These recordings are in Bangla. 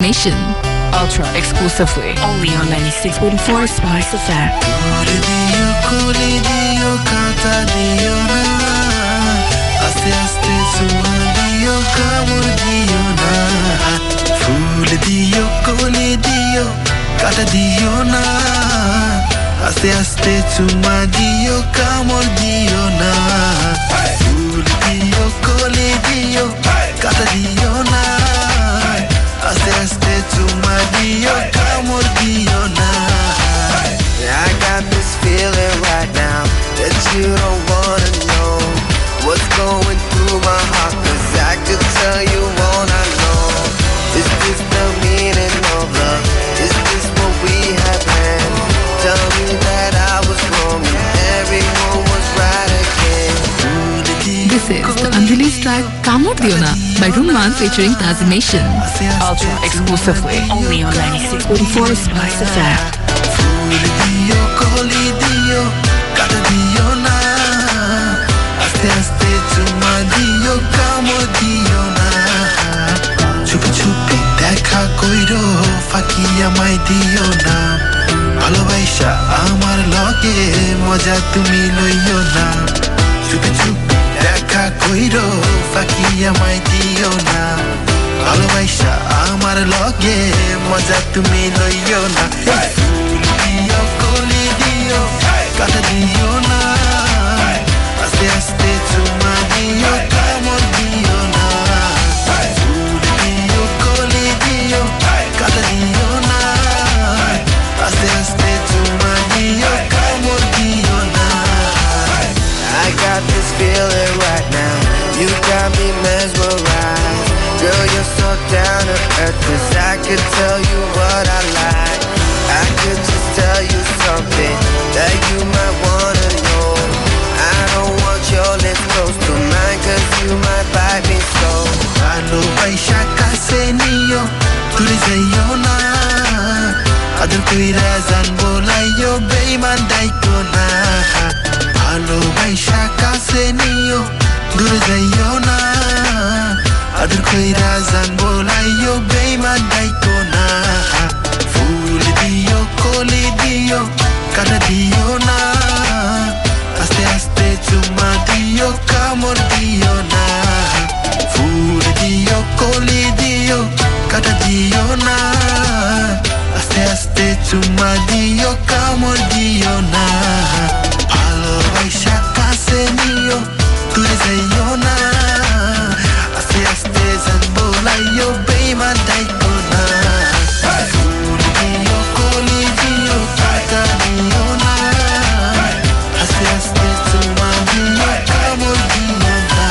Nation. Ultra exclusively only on 96.4 Spice FM. আস্তে আস্তে আস্তে আস্তে চুমা দিও কামড় দিও না ফুল দিও The unreleased track Kamot Diona by Rumman featuring Tazi Nation. Ultra exclusively only on 96.4 Spice দেখা কইরো ফাঁকি আমায় দিও না ভালোবাসা আমার লগে মজা তুমি লইও না আমার লগে মজা তুমি লইও না ফুল দিও কলি দিও কাটা দিও না আস্তে আস্তে চুমা দিও কামড় দিও না ফুল দিও কলি দিও কাটা দিও না আস্তে আস্তে চুমা দিও কামড় দিও না I got this feeling right now. You got me mesmerized. Girl, you're so down to earth. Cause I could tell you what I like. I could just tell you something that you might wanna know. I don't want your lips close to mine. Cause you might bite me so. ভালোবাসা কাছে নিও তুলে যাইও না আদর কইরা জানবো লাইও বেইমান দাইকো না ভালোবাসা কাছে নিও দূরে যাইও না আদর কইরা জানব লাইও বেইমান দাইকো না ফুল দিও কলি দিও কাটা দিও না আস্তে আস্তে চুমা দিও কামড় দিও না ফুল দিও কলি দিও কাটা দিও না আস্তে আস্তে চুমা দিও কামড় দিও না ভালোবাসা বেইমান দাইকো না ফুল দিও কলি দিও কাটা দিও না আস্তে আস্তে চুমা দিও কামড় দিও না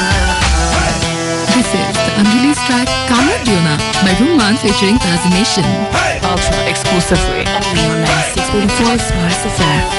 This is the unreleased track Kamot Diona by Rumman featuring Tazi Nation. Ultra exclusively only on 96.4 Spice FM.